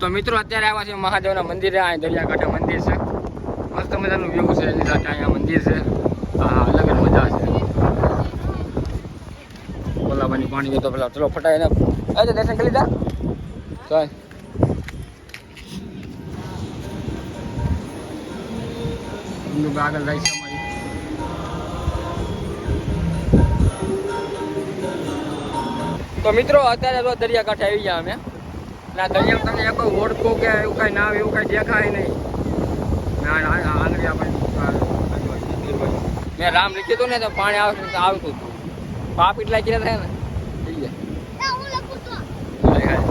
તો મિત્રો, અત્યારે આવ્યા છે મહાદેવના મંદિરે, આ દરિયાકાંઠે મંદિર છે. મસ્ત મજાનું વ્યૂ છે, એની સાથે અહીંયા મંદિર છે. હા, અલગ જ મજા છે. ગુલાબાની પાણી તો પેલા ચલો ફટાય ને. આજે દર્શન કરી લીધા ચાલ. આગળ જાય તો મિત્રો, અત્યારે તો દરિયાકાંઠે આવી ગયા અમે. ના દરિયામાં તમને કોઈ ઓળખો કે એવું કાંઈ આવે એવું કાંઈ દેખાય નહીં. ના ના આંગળી આપણે મેં રામ લીધું હતું ને તો પાણી આવતું આવતું હતું. પાપ એટલા કર્યા થાય ને થઈ જાય હાય, હાય.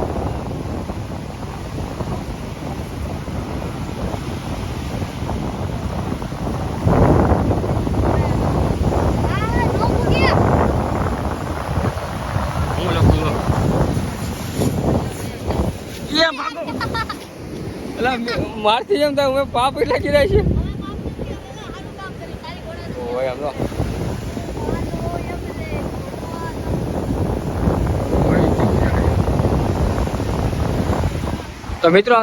હું લખું છું. એ ભાગો એટલે મારથી જેમ તો હું પાપ એટલા કર્યા છે. ઓય તો. મિત્રો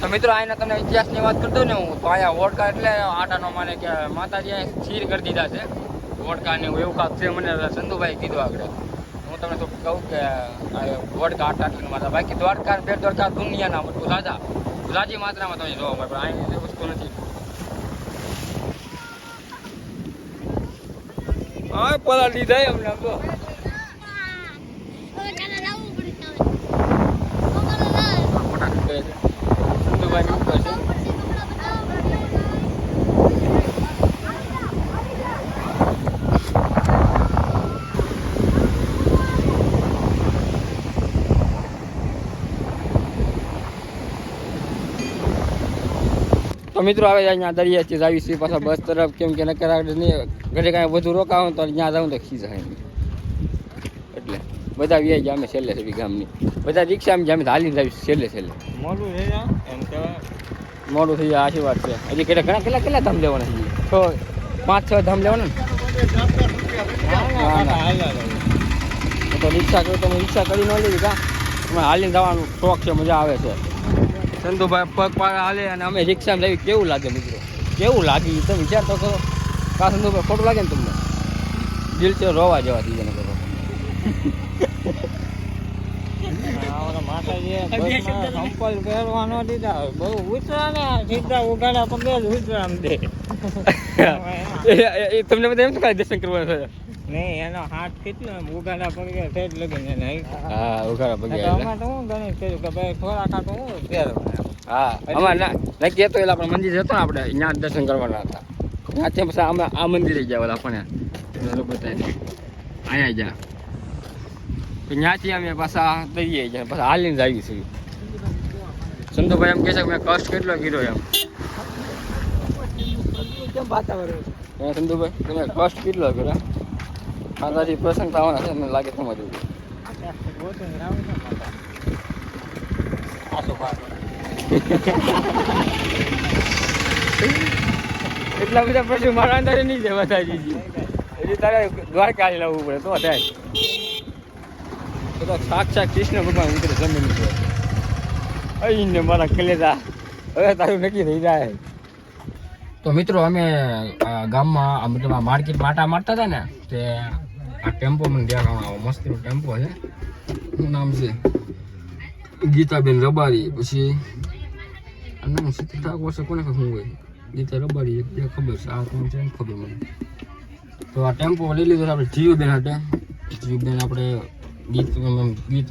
તો મિત્રો, આને તમને ઇતિહાસની વાત કરતો ને હું, તો અહીંયા વોડકા એટલે આટાનો માને કે માતાજી અહીંયા ખીર કરી દીધા છે. વોડકા ને એવું કાંક છે મને, સંતુભાઈ કીધું આગળ. તમને તો કહું કે દ્વારકા આટલા આટા માતા બાકી દ્વારકા બે દ્વારકા દુનિયાના બધું રાજા, રાજી માત્રામાં તમે જોવા મળે, પણ અહીં વસ્તુ નથી. હા પેલા લીધા આમ તો મોટા કહે છે સંધુભાઈ ઉપર છે તો મિત્રો હવે અહીંયા દરિયાથી જ આવી છીએ પાછા બસ તરફ કેમ કે નકર નહીં ઘરે કાંઈ વધુ રોકાવું તો ત્યાં જાઉં તો ખી જાય. એટલે બધા વ્યાજ અમે છેલ્લે છે ગામની. બધા રિક્ષામાં જામે હાલીને જાવી છેલ્લે છેલ્લે. મોડું થઈ ને એમ કહેવાય. મોડું થઈ જાય આશીર્વાદ છે? હજી કેટલા ઘણા કેટલા કેટલા ધામ લેવાના છે? છ પાંચ છ ધામ લેવાના ને? તો રિક્ષા કરું તો હું રિક્ષા કરી ન લેવી કા? તમે હાલીને જવાનું શોખ છે મજા આવે છે. સંતુભાઈ પગ પાર હાલે અને અમે રિક્ષામાં લઈ કેવું લાગે મિત્રો? કેવું લાગે? તો વિચાર તો કરો કા સંતુભાઈ ખોટું લાગે ને તમને? દિલ તો રોવા જવા થઈ ને કરો સંપલ પહેરવાનો દીધા. બહુ ઉતરા ને સીધા ઉગાડા પગે જ ઉતરામ દે એ- તમને બધા એમ તો કાંઈ દર્શન કરવા છે. નહીં એનો હાથ કેટલો ઉગાડા પગે છે જ લગીને નહીં હા ઉઘાડા પગે નકર તો હું ગણિત કર્યું કે ભાઈ થોડા કાંટો હું પહેરવાના હા અમારે ના હતું એટલે આપણે મંદિર જતો આપણે ત્યાં દર્શન કરવાના હતા. ત્યાંથી પછી અમે આ મંદિરે ગયા ઓલા આપણે. બતાવી અહીંયા ગયા ત્યાંથી અમે પાછા દઈએ ગયા પાછા હાલીને જ આવી છીએ સંતુભાઈ એમ કહે છે કે મેં કષ્ટ કેટલો કર્યો એમ. હે સંધુભાઈ તમે કષ્ટ કેટલો કર્યો માતાજી પ્રસંગ થવાના છે મને લાગે તો છે પાડો. એટલા બધા પછી મારા અંદર નહીં છે માતાજીજી હજી તારે દ્વારકા લાવવું પડે તો થાય. તો તો સાક્ષાત કૃષ્ણ ભગવાન ઉતરે જમીન અહીં ને મારા કલેજા. હવે તારું નક્કી થઈ જાય. તો મિત્રો, અમે ગામમાં મતલબ માર્કેટ માટા મારતા હતા ને, તે આ ટેમ્પો મને દેખાણો મસ્તીનો ટેમ્પો છે. શું નામ છે ગીતાબેન રબારી. પછી નામ સીતા ઠાકોર છે, કોને ખબર હોય? ગીતા રબારી, એક ખબર છે, આ કોણ છે ખબર મને. તો આ ટેમ્પો લઈ લીધો આપણે જીયુબેન હાટે. જીયુબેન આપણે ગીત ગીત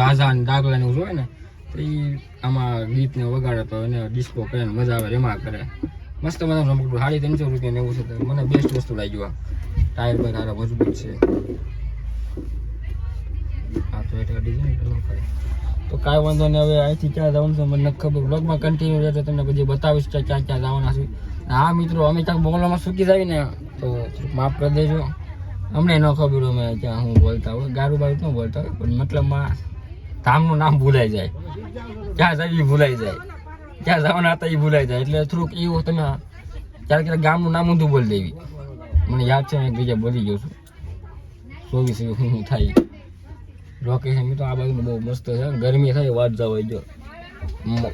રાજા અને ડાગલા ને એવું હોય ને, તો એ આમાં ગીતને વગાડે તો એને ડિસ્કો કરે ને મજા આવે, એમાં કરે. મસ્ત મને રમકડું. સાડી ત્રણસો રૂપિયા એવું છે મને બેસ્ટ વસ્તુ લાગ્યું આ. ટાયર પર સારા મજબૂત છે. તો કાંઈ વાંધો નહીં, હવે અહીંથી ક્યાં જવાનું છે મને ખબર. બ્લોગમાં કન્ટિન્યુ રહેશે તમને પછી બતાવીશ કે ક્યાં ક્યાં જવાના છે. હા મિત્રો, અમે ક્યાંક બોલવામાં સૂકી જાય ને, તો માફ કરી દેજો. અમને ન ખબર અમે ક્યાં હું બોલતા હોય. ગારું બારું ન બોલતા હોય, પણ મતલબમાં ધામનું નામ ભૂલાઈ જાય. ક્યાં જવી ભૂલાઈ જાય. ક્યાં જવાના હતા એ ભૂલાઈ જાય. એટલે થોડુંક એવું તમે ક્યારેક ક્યારેક ગામનું નામ ઊંધું બોલી દેવી. મને યાદ છે મેં એક બીજા બોલી ગયો છું. ચોવીસ હું થાય. લોકેશન તો આ બાજુ બહુ મસ્ત છે. ગરમી થાય વાત જાવ હોય જો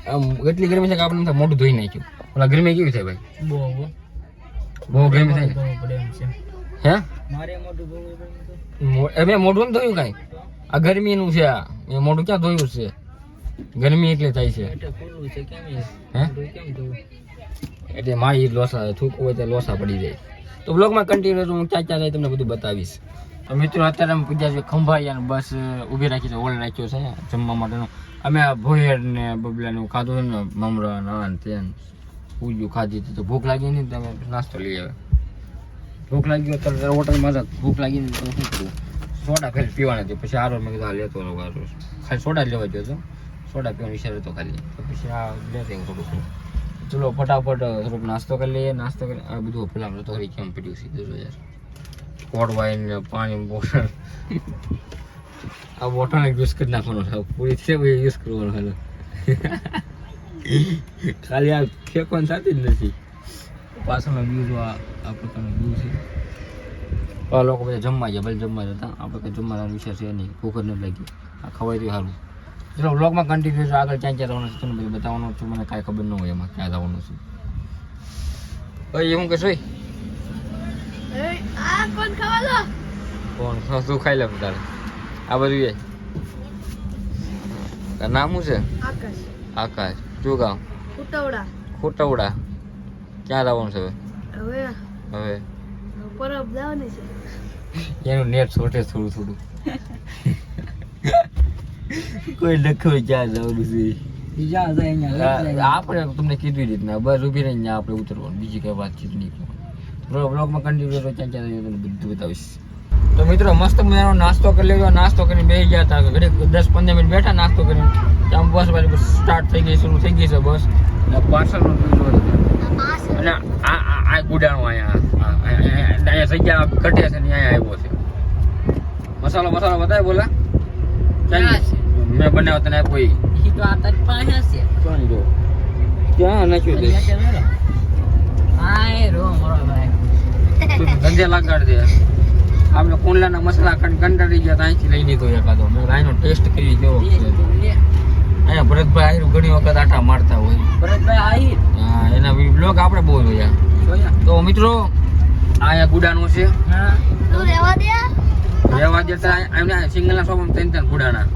આમ એટલી ગરમી છે કે આપણે મોઢું ધોઈ નાખ્યું. ઓલા ગરમી કેવી થાય ભાઈ? બહુ બહુ. ગરમી થાય. હે? મારે મોઢું બહુ મેં મોઢું ધોયું કાંઈ? આ ગરમીનું છે આ. મેં મોઢું ક્યાં ધોયું છે? ગરમી એટલે થાય છે. એટલે મારી લોસા થૂકવું હોય તો લોસા પડી જાય. તો બ્લોગમાં કન્ટિન્યુ હું ક્યાં ક્યાં તમને બધું બતાવીશ. તો મિત્રો અત્યારે અમે પૂજા છે ખંભાઈ બસ ઊભી રાખી છે ઓલ રાખ્યો છે જમવા માટેનો. અમે આ ભોયર ને બબલાનું ખાધું ને મમરા નાન તેન પૂજ્યું ખાધી હતી. તો ભૂખ લાગી નહીં તમે નાસ્તો લઈ આવે ભૂખ લાગી હોય તો હોટલમાં જ ભૂખ લાગી નહીં તો શું કરું સોડા ફેર પીવાના હતી પછી આરો મેં કીધું આ લેતો ખાલી સોડા જ લેવા ગયો હતો. સોડા પીવાનો વિચાર હતો ખાલી તો પછી આ આવ્યો થોડુંક ચલો, ફટાફટ થોડોક નાસ્તો કરી લઈએ. નાસ્તો કરી, આ બધું પેલા તો હરી કેમ પીડ્યું સીધું જો યાર. કોડ વાઇન પાણી, બોટલ. આ બોટલને યુઝ કરી નાખવાનો છે. પૂરી છે યુઝ કરવાનો હાલો. ખાલી આ ફેંકવાની થતી જ નથી. પાછળનો વ્યૂ આ આ પ્રકારનો વ્યૂ છે. આ લોકો બધા જમવા ગયા. ભલે જમવા જતા, આપણે કંઈ જમવાના વિચાર છે નહીં. ભૂખ જ નથી લાગી. આ ખવાય તો સારું. ચલો વ્લોગમાં કન્ટિન્યુ છે આગળ ક્યાં ક્યાં જવાનું છે તમને બધું બતાવવાનું છું મને કાંઈ ખબર ન હોય એમાં ક્યાં જવાનું છે. ભાઈ એવું કે સોય કોણ તું ખાઈ લે તારે. આ બધું તારું નામ શું છે? આકાશ. આકાશ. શું ગામ? ખોટવડા. ક્યાં જવાનું છે હવે? હવે? હવે? પરબ જવાની છે. એનું નેટ છોટે થોડું થોડું. કોઈ લખો ક્યાં જવાનું છે? બીજા હતા અહીંયા આપણે તમને કીધું રીતના. બસ ઊભી રહીને આપણે ઉતરવાનું. બીજી કઈ વાતચીત નહીં બ્લોગમાં કન્ટિન્યુ રહો ક્યાં ક્યાં તમને બધું બતાવીશ. તો મિત્રો મસ્ત મજાનો નાસ્તો કરી લેજો. નાસ્તો કરીને બેસી ગયા હતા. ઘડીક દસ પંદર મિનિટ બેઠા નાસ્તો કરીને. ત્યાં બસ વાળી સ્ટાર્ટ થઈ ગઈ શરૂ થઈ ગઈ છે બસ. અને હતો. અને આ આ ગુડાણો અહીંયા અહીંયા જગ્યા ઘટે છે ને અહીંયા આવ્યો છે. મસાલો મસાલો બતાય બોલા. મેં બનાવ્યો તને કોઈ ઈ. ઈ તો આ તારી પાસે છે. ક્યાં જો? ક્યાં નાખ્યું તે અહીંયા છે મેરો. આ એ રો મારો ભાઈ. ધંધે લગાડ દે. આપણે કુંડલાના મસાલા કંટ કંટાળી ગયા તો અહીંથી લઈ લીધો એકાદો. મેં આનો ટેસ્ટ કરી કેવો અહીંયા ભરતભાઈ આયરું ઘણી વખત આટા મારતા હોય. ભરતભાઈ આહી હા એના બ્લોગ આપણે બહુ જોયા. તો મિત્રો આ અહીંયા ગુડાનું છે. હા. તું રહેવા દે. રહેવા દેતા એમને સિંગલના શોપમાં ત્રણ ત્રણ ઘોડાના.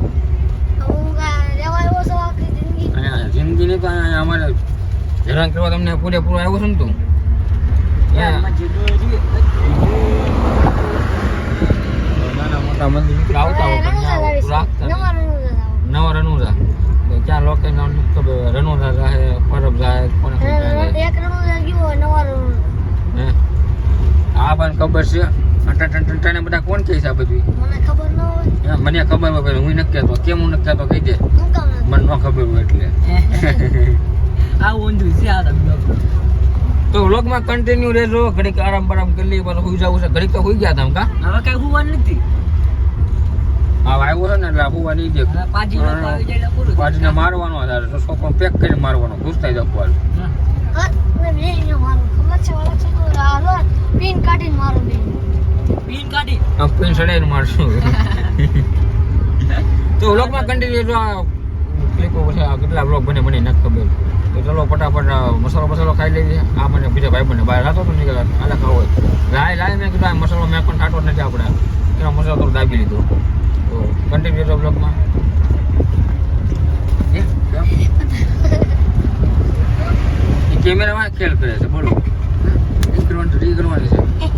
જિંદગીની તો અહીંયા અમારે હેરાન કરવા તમને પૂરેપૂરો આવ્યો છે ને તું. મોટા મંદિર મિત્રો આવતા નવા રનુજા ક્યાં લોકો રનુજા જાય પરબ જાય કોને હે? પણ ખબર છે. અટા ટન ટન ટન બધા કોણ કહે છે આ બધું? મને ખબર ન હોય. મને ખબર હોય હું નક્કી હતો કેમ હું નક્કી હતો કહી દે. મને ન ખબર હોય એટલે. આ ઊંધું છે આ તો વ્લોગમાં કન્ટિન્યુ રહેજો. ઘડીક આરામ બરામ કરી લઈએ. પાછું હુઈ જવું છે. ઘડીક તો હુઈ ગયા તમે કા? હવે કઈ હોવાનું નથી. હા આવ્યો છે ને એટલે આ હુવા નહીં દે. પાછીને મારવાનો હતા તો છોકરો પેક કરીને મારવાનો. ખુશ થઈ જવાનું હા. મેં મારું. ખબર છે પીન કાઢીને મારું બેન પીન કાઢી. આમ પીન સડાઈને મારશું. તો વ્લોગમાં કન્ટિન્યુ જો આ ક્લિપો પછી આ કેટલા વ્લોગ બને મને નથી ખબર. તો ચલો ફટાફટ આ મસાલો મસાલો ખાઈ લઈએ. આ મને બીજા ભાઈ મને બહાર રાતો તો નીકળ્યા આલા ખાવો લાય લાય મેં કીધું આ મસાલો મેં પણ ટાટો નથી આપણે. એનો મસાલો થોડો દાબી લીધો. તો કન્ટિન્યુ રહેજો બ્લોગમાં કેમેરામાં ખેલ કરે છે. બોલો. એક કરવાની છે.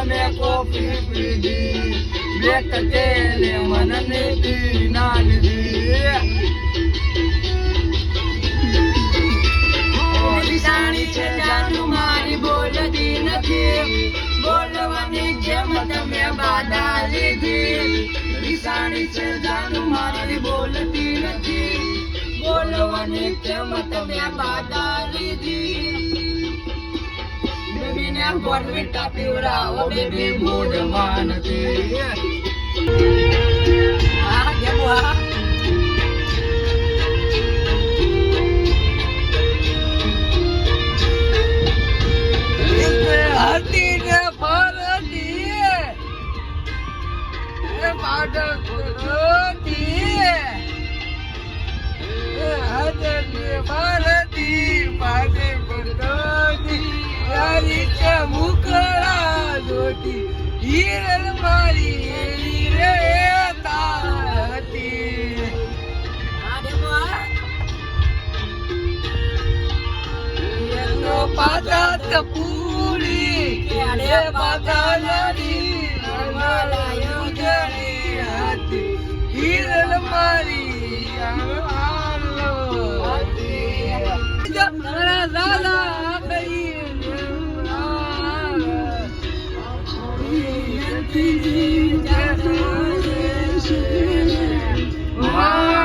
તમે કોફી પીધી. બ્લેક તેલે મન પી ના લીધી મારી બોલતી નથી. બોલવાની જેમ તમે બાધા લીધી. રિસાણી છે જાનું, મારી બોલતી નથી. બોલવાની કેમ તમે બાધા લીધી. બેબીને બોર્નવિટા પીવડાવો બેબી મૂડ માનતી આ કેવું આ પાતા તપુરી કે પાતા લાડી મારા યુજણી હતી. હિરલ મારી આલો. દાદા કઈ મારા